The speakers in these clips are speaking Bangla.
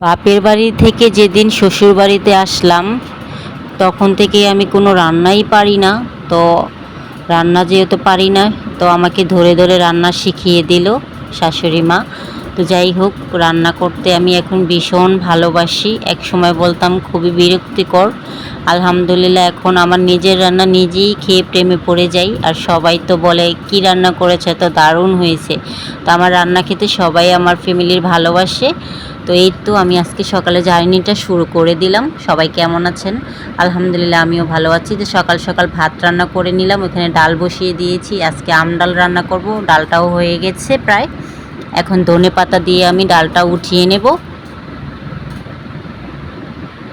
বাপের বাড়ি থেকে যেদিন শ্বশুর বাড়িতে আসলাম, তখন থেকে আমি কোনো রান্নাই পারি না। তো রান্না যেহেতু পারি না, তো আমাকে ধরে ধরে রান্না শিখিয়ে দিল শাশুড়ি মা। তো যাই হোক, রান্না করতে আমি এখন ভীষণ ভালোবাসি। এক সময় বলতাম, খুবই বিরক্তিকর। আলহামদুলিল্লাহ, এখন আমার নিজের রান্না নিজেই খেয়ে প্রেমে পড়ে যাই। আর সবাই তো বলে, কি রান্না করেছে? তো দারুণ হয়েছে। তো আমার রান্না খেতে সবাই আমার ফ্যামিলির ভালোবাসে। তো এই তো আমি আজকে সকালে জার্নিটা শুরু করে দিলাম। সবাই কেমন আছেন? আলহামদুলিল্লাহ, আমিও ভালো আছি। তো সকাল সকাল ভাত রান্না করে নিলাম। ওখানে ডাল বসিয়ে দিয়েছি। আজকে আম ডাল রান্না করব। ডালটাও হয়ে গেছে প্রায়। এখন ধনে পাতা দিয়ে আমি ডালটা উঠিয়ে নেব।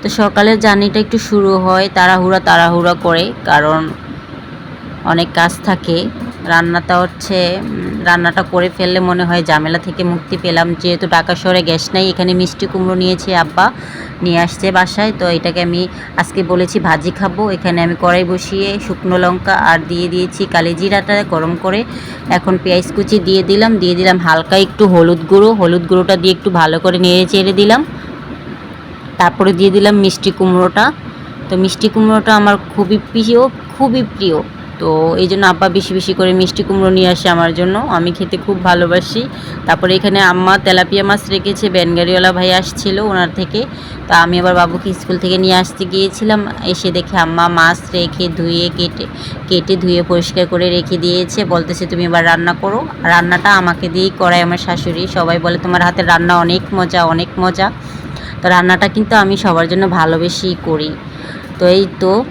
তো সকালের জার্নিটা একটু শুরু হয় তাড়াহুড়া তাড়াহুড়া করে, কারণ অনেক কাজ থাকে। রান্নাটা হচ্ছে রান্নাটা করে ফেললে মনে হয় ঝামেলা থেকে মুক্তি পেলাম। যেহেতু ঢাকা শহরে গ্যাস নাই, এখানে মিষ্টি কুমড়ো নিয়েছে আব্বা, নিয়ে আসছে বাসায়। তো এটাকে আমি আজকে বলেছি ভাজি খাব। এখানে আমি কড়াই বসিয়ে শুকনো লঙ্কা আর দিয়ে দিয়েছি কালি জিরাটা গরম করে। এখন পেঁয়াজ কুচি দিয়ে দিলাম। দিয়ে দিলাম হালকা একটু হলুদ গুঁড়ো। হলুদ গুঁড়োটা দিয়ে একটু ভালো করে নেড়ে চেড়ে দিলাম। তারপরে দিয়ে দিলাম মিষ্টি কুমড়োটা। তো মিষ্টি কুমড়োটা আমার খুবই প্রিয় খুবই প্রিয়। তো এই জন্য আব্বা বেশি বেশি করে মিষ্টি কুমড়ো নিয়ে আসে আমার জন্য। আমি খেতে খুব ভালোবাসি। তারপরে এখানে আম্মা তেলাপিয়া মাছ রেখেছে ব্যানগাড়িওয়ালা ভাই আসছিল ওনার থেকে। তা আমি আবার বাবুকে স্কুল থেকে নিয়ে আসতে গিয়েছিলাম। এসে দেখে আম্মা মাছ রেখে ধুয়ে, কেটে কেটে ধুয়ে পরিষ্কার করে রেখে দিয়েছে। বলতেছে, তুমি এবার রান্না করো। রান্নাটা আমাকে দিয়েই করায় আমার শাশুড়ি। সবাই বলে, তোমার হাতের রান্না অনেক মজা অনেক মজা। তো রান্নাটা কিন্তু আমি সবার জন্য ভালোবেসেই করি। তো এই তো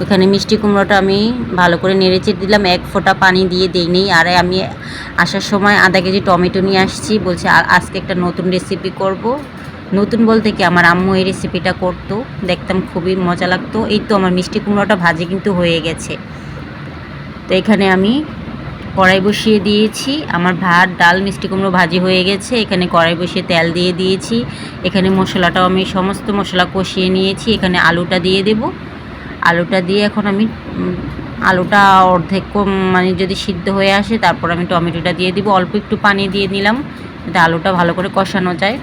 ওখানে মিষ্টি কুমড়োটা আমি ভালো করে নেড়েচেড়ে দিলাম, এক ফোঁটা পানি দিয়ে দিই দিইনি আর আমি আসার সময় আধা কেজি টমেটো নিয়ে আসছি, বলছে "আ- আজকে একটা নতুন রেসিপি করব। নতুন বলতে কি, আমার আম্মু এই রেসিপিটা করতো, দেখতাম খুবই মজা লাগতো। এই তো আমার মিষ্টি কুমড়োটা ভাজি কিন্তু হয়ে গেছে। তো এখানে আমি কড়াই বসিয়ে দিয়েছি। আমার ভাত, ডাল, মিষ্টি কুমড়ো ভাজি হয়ে গেছে। এখানে কড়াই বসিয়ে তেল দিয়ে দিয়েছি। এখানে মশলাটাও আমি সমস্ত মশলা কষিয়ে নিয়েছি। এখানে আলুটা দিয়ে দেব। আলুটা দিয়ে এখন আমি আলুটা অর্ধেক মানে যদি সিদ্ধ হয়ে আসে, তারপর আমি টমেটোটা দিয়ে দিব। অল্প একটু পানি দিয়ে নিলাম, যাতে আলুটা ভালো করে কষানো যায়।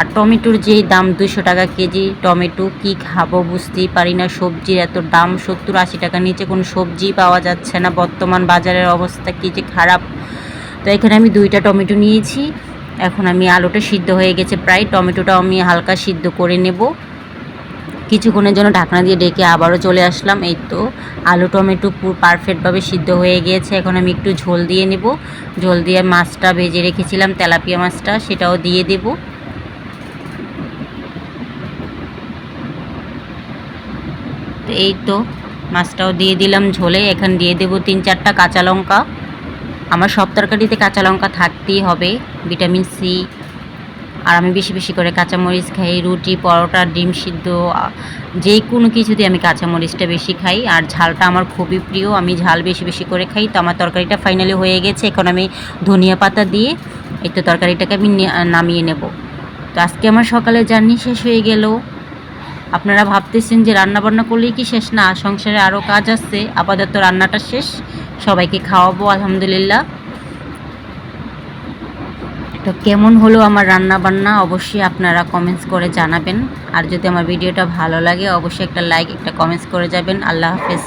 আর টমেটোর যেই দাম দুশো টাকা কেজি, টমেটো কি খাব বুঝতেই পারি না। সবজির এত দাম, সত্তর আশি টাকা নিচে কোনো সবজি পাওয়া যাচ্ছে না। বর্তমান বাজারের অবস্থা কি যে খারাপ। তো এখানে আমি দুইটা টমেটো নিয়েছি। এখন আমি আলুটা সিদ্ধ হয়ে গেছে প্রায়। টমেটোটাও আমি হালকা সিদ্ধ করে নেব। কিছুক্ষণের জন্য ঢাকনা দিয়ে ডেকে আবারও চলে আসলাম। এই তো আলু, টমেটো পুরো পারফেক্টভাবে সিদ্ধ হয়ে গিয়েছে এখন আমি একটু ঝোল দিয়ে নেব। ঝোল দিয়ে মাছটা ভেজে রেখেছিলাম, তেলাপিয়া মাছটা, সেটাও দিয়ে দেব। এই তো, মাছটাও দিয়ে দিলাম ঝোলে। এখানে দিয়ে দেব তিন চারটা কাঁচা লঙ্কা। আমার সব তরকারিতে কাঁচা লঙ্কা থাকতেই হবে, ভিটামিন সি। আর আমি বেশি বেশি করে কাঁচামরিচ খাই, রুটি, পরোটা, ডিম সিদ্ধ যে কোনো কিছুতে আমি কাঁচামরিচটা বেশি খাই। আর ঝালটা আমার খুবই প্রিয়, আমি ঝাল বেশি বেশি করে খাই। তো আমার তরকারিটা ফাইনালি হয়ে গেছে, এখন আমি ধনিয়া পাতা দিয়ে এই তো তরকারিটাকে আমি নামিয়ে নেব। তো আজকে আমার সকালে জার্নি শেষ হয়ে গেল। আপনারা ভাবতেছেন যে রান্না বান্না করলেই কি শেষ? না, সংসারে আরও কাজ আছে, আপাতত রান্নাটা শেষ। সবাইকে খাওয়াবো, আলহামদুলিল্লাহ। তো কেমন হলো আমার রান্না বান্না অবশ্যই আপনারা কমেন্টস করে জানাবেন। আর যদি আমার ভিডিওটা ভালো লাগে, অবশ্যই একটা লাইক একটা কমেন্টস করে যাবেন। আল্লাহ হাফেজ।